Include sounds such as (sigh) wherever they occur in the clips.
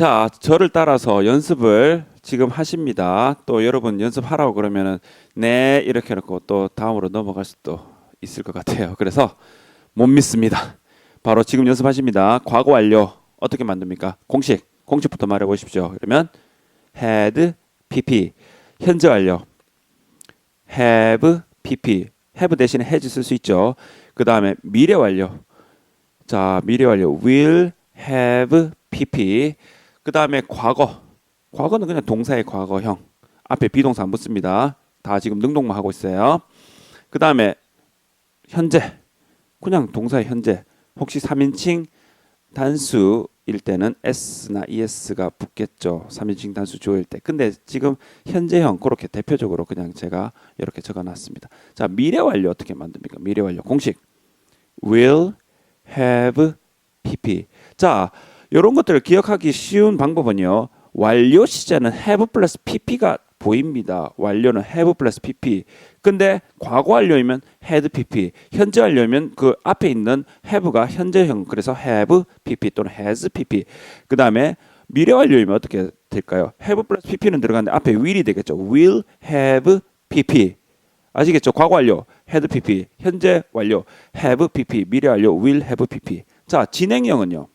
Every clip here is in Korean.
자, 저를 따라서 연습을 지금 하십니다. 또 여러분 연습하라고 그러면은 네 이렇게 해놓고 또 다음으로 넘어갈 수도 있을 것 같아요. 그래서 못 믿습니다. 바로 지금 연습하십니다. 과거 완료 어떻게 만듭니까? 공식 공식부터 말해 보십시오. 그러면 had pp 현재 완료 have pp have 대신에 has 쓸 수 있죠. 그 다음에 미래 완료 자 미래 완료 will have pp 그 다음에 과거 과거는 그냥 동사의 과거형 앞에 비동사 안 붙습니다. 다 지금 능동만 하고 있어요. 그 다음에 현재 그냥 동사의 현재 혹시 3인칭 단수일 때는 s나 es가 붙겠죠. 3인칭 단수 주어일 때. 근데 지금 현재형 그렇게 대표적으로 그냥 제가 이렇게 적어놨습니다. 자 미래 완료 어떻게 만듭니까? 미래 완료 공식 will have pp. 자 이런 것들을 기억하기 쉬운 방법은요. 완료 시제는 have 플러스 pp가 보입니다. 완료는 have 플러스 pp. 근데 과거 완료이면 had pp. 현재 완료이면 그 앞에 있는 have가 현재형. 그래서 have pp 또는 has pp. 그 다음에 미래 완료이면 어떻게 될까요? have 플러스 pp는 들어가는데 앞에 will이 되겠죠. will have pp. 아시겠죠? 과거 완료 had pp. 현재 완료 have pp. 미래 완료 will have pp. 자, 진행형은요.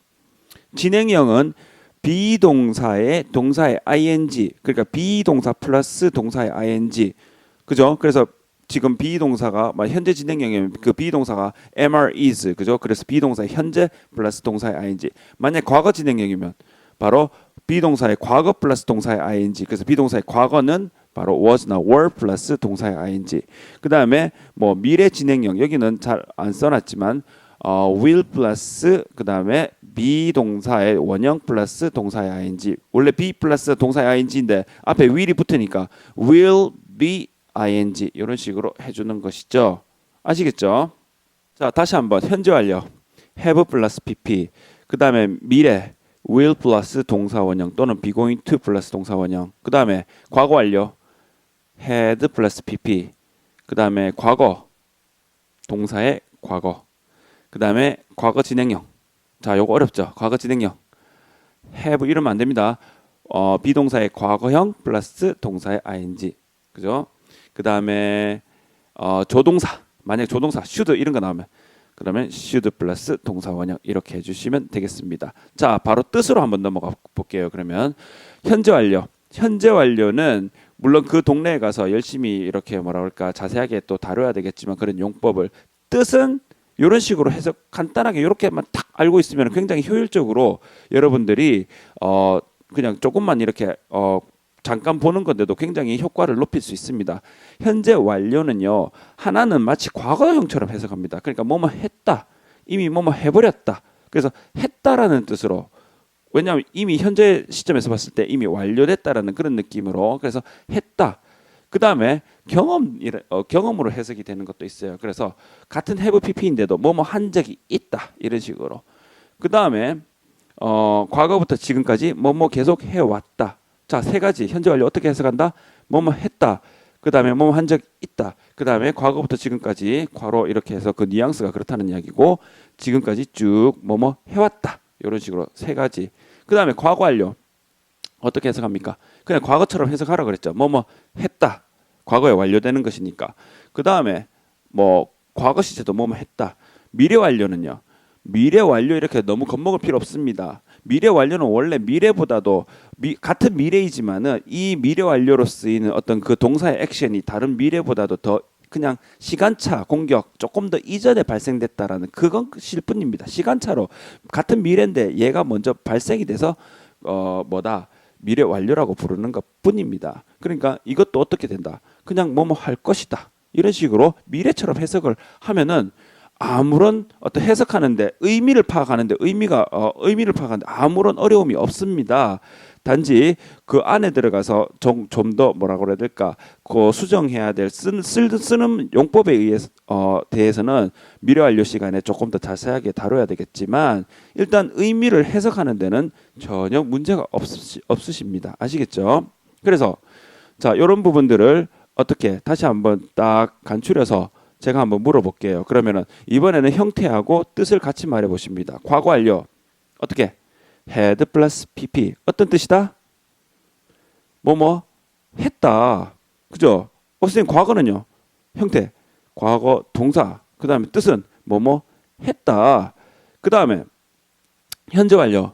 진행형은 비동사의 동사의 ing 그러니까 비동사 플러스 동사의 ing 그죠? 그래서 지금 비동사가 막 현재 진행형이면 그 비동사가 mr is 그죠? 그래서 비동사의 현재 플러스 동사의 ing 만약 과거 진행형이면 바로 비동사의 과거 플러스 동사의 ing 그래서 비동사의 과거는 바로 was나 were 플러스 동사의 ing 그 다음에 뭐 미래 진행형 여기는 잘 안 써놨지만 어, will 플러스 그 다음에 be 동사의 원형 플러스 동사의 ing 원래 be 플러스 동사의 ing인데 앞에 will이 붙으니까 will be ing 이런 식으로 해주는 것이죠 아시겠죠? 자 다시 한번 현재 완료 have 플러스 pp 그 다음에 미래 will 플러스 동사 원형 또는 be going to 플러스 동사 원형 그 다음에 과거 완료 had 플러스 pp 그 다음에 과거 동사의 과거 그 다음에 과거 진행형. 자, 요거 어렵죠? 과거 진행형. have 이러면 안 됩니다. 어, 비동사의 과거형 플러스 동사의 ing. 그죠? 그 다음에 어, 조동사. 만약 조동사 should 이런 거 나오면 그러면 should 플러스 동사 원형 이렇게 해주시면 되겠습니다. 자, 바로 뜻으로 한번 넘어가 볼게요. 그러면 현재 완료. 현재 완료는 물론 그 동네에 가서 열심히 이렇게 뭐라 그럴까 자세하게 또 다뤄야 되겠지만 그런 용법을 뜻은 이런 식으로 해서 간단하게 이렇게만 탁 알고 있으면 굉장히 효율적으로 여러분들이 어 그냥 조금만 이렇게 어 잠깐 보는 건데도 굉장히 효과를 높일 수 있습니다. 현재 완료는요 하나는 마치 과거형처럼 해석합니다. 그러니까 뭐뭐 했다 이미 뭐뭐 해버렸다. 그래서 했다라는 뜻으로 왜냐하면 이미 현재 시점에서 봤을 때 이미 완료됐다라는 그런 느낌으로 그래서 했다. 그 다음에 경험 어, 경험으로 해석이 되는 것도 있어요. 그래서 같은 have pp인데도 뭐뭐 한 적이 있다 이런 식으로. 그 다음에 어, 과거부터 지금까지 뭐뭐 계속 해왔다. 자 세 가지 현재 완료 어떻게 해석한다? 뭐뭐 했다. 그 다음에 뭐뭐 한 적 있다. 그 다음에 과거부터 지금까지 과로 이렇게 해서 그 뉘앙스가 그렇다는 이야기고 지금까지 쭉 뭐뭐 해왔다. 이런 식으로 세 가지. 그 다음에 과거 완료 어떻게 해석합니까? 그냥 과거처럼 해석하라 그랬죠. 뭐뭐 했다. 과거에 완료되는 것이니까. 그 다음에 뭐 과거 시제도 뭐뭐 했다. 미래 완료는요. 미래 완료 이렇게 너무 겁먹을 필요 없습니다. 미래 완료는 원래 미래보다도 미, 같은 미래이지만은 이 미래 완료로 쓰이는 어떤 그 동사의 액션이 다른 미래보다도 더 그냥 시간차 공격 조금 더 이전에 발생됐다라는 그것일 뿐입니다. 시간차로 같은 미래인데 얘가 먼저 발생이 돼서 어 뭐다 미래 완료라고 부르는 것 뿐입니다. 그러니까 이것도 어떻게 된다? 그냥 뭐뭐 할 것이다. 이런 식으로 미래처럼 해석을 하면은 아무런 어떤 해석하는데 의미를 파악하는데 의미가 어, 의미를 파악하는데 아무런 어려움이 없습니다. 단지 그 안에 들어가서 좀 더 뭐라고 그래야 될까 그 수정해야 될 쓰는, 쓰는 용법에 의해서 어, 대해서는 미래 완료 시간에 조금 더 자세하게 다뤄야 되겠지만 일단 의미를 해석하는 데는 전혀 문제가 없으시, 없으십니다. 아시겠죠? 그래서 자 이런 부분들을 어떻게 다시 한번 딱 간추려서 제가 한번 물어볼게요. 그러면은 이번에는 형태하고 뜻을 같이 말해 보십니다. 과거 완료 어떻게 had 플러스 pp 어떤 뜻이다? 뭐뭐 했다. 그죠? 어, 선생님 과거는요. 형태 과거 동사 그 다음에 뜻은 뭐뭐 했다. 그 다음에 현재 완료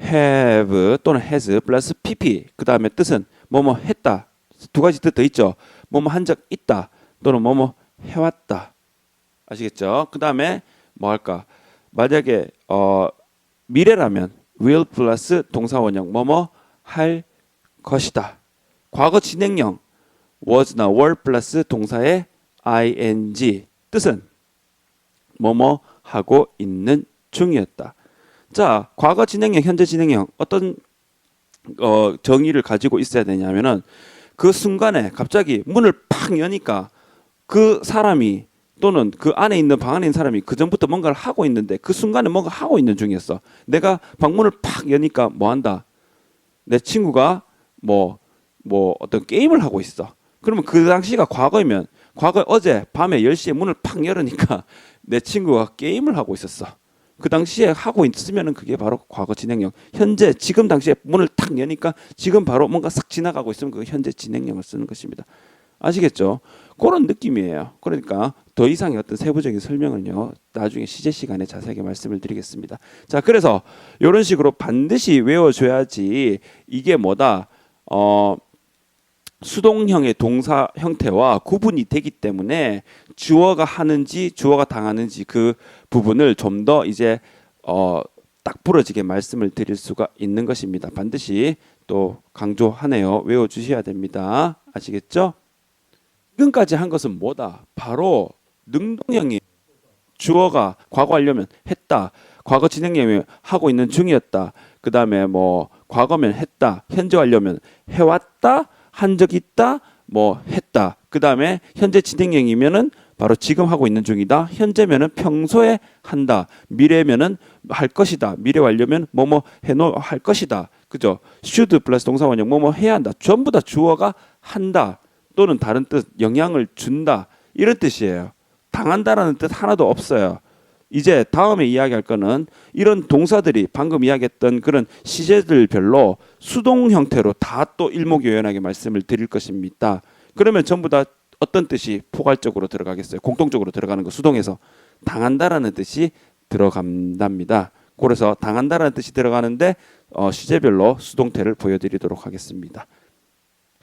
have 또는 has 플러스 pp 그 다음에 뜻은 뭐뭐 했다. 두 가지 뜻더 있죠. 뭐뭐 한 적 있다 또는 뭐뭐 해왔다. 아시겠죠? 그 다음에 뭐 할까? 만약에 어 미래라면 will 플러스 동사 원형 뭐뭐 할 것이다. 과거 진행형 was나 were 플러스 동사의 ing 뜻은 뭐뭐 하고 있는 중이었다. 자, 과거 진행형, 현재 진행형 어떤 어, 정의를 가지고 있어야 되냐면은 그 순간에 갑자기 문을 팍 여니까 그 사람이 또는 그 안에 있는 방 안에 있는 사람이 그 전부터 뭔가를 하고 있는데 그 순간에 뭔가 하고 있는 중이었어. 내가 방문을 팍 여니까 뭐 한다. 내 친구가 뭐뭐 어떤 게임을 하고 있어. 그러면 그 당시가 과거이면 과거 어제 밤에 10시에 문을 팍 열으니까 (laughs) 내 친구가 게임을 하고 있었어. 그 당시에 하고 있으면은 그게 바로 과거 진행형. 현재 지금 당시에 문을 탁 여니까 지금 바로 뭔가 싹 지나가고 있으면 그 현재 진행형을 쓰는 것입니다. 아시겠죠? 그런 느낌이에요. 그러니까 더 이상의 어떤 세부적인 설명을요 나중에 시제 시간에 자세하게 말씀을 드리겠습니다. 자, 그래서 이런 식으로 반드시 외워줘야지 이게 뭐다. 어 수동형의 동사 형태와 구분이 되기 때문에 주어가 하는지 주어가 당하는지 그 부분을 좀 더 이제 어, 딱 부러지게 말씀을 드릴 수가 있는 것입니다. 반드시 또 강조하네요. 외워 주셔야 됩니다. 아시겠죠? 지금까지 한 것은 뭐다? 바로 능동형이 주어가 과거 하려면 했다. 과거 진행형이 하고 있는 중이었다. 그 다음에 뭐 과거면 했다. 현재 하려면 해왔다. 한 적 있다. 뭐 했다. 그 다음에 현재 진행형이면은 바로 지금 하고 있는 중이다. 현재면은 평소에 한다. 미래면은 할 것이다. 미래 완료면 뭐뭐 해놓 할 것이다. 그죠? should 플러스 동사 원형 뭐뭐 해야 한다. 전부 다 주어가 한다. 또는 다른 뜻 영향을 준다. 이런 뜻이에요. 당한다라는 뜻 하나도 없어요. 이제 다음에 이야기할 거는 이런 동사들이 방금 이야기했던 그런 시제들별로 수동 형태로 다 또 일목요연하게 말씀을 드릴 것입니다. 그러면 전부 다 어떤 뜻이 포괄적으로 들어가겠어요? 공통적으로 들어가는 거 수동에서 당한다라는 뜻이 들어간답니다. 그래서 당한다라는 뜻이 들어가는데 어, 시제별로 수동태를 보여드리도록 하겠습니다.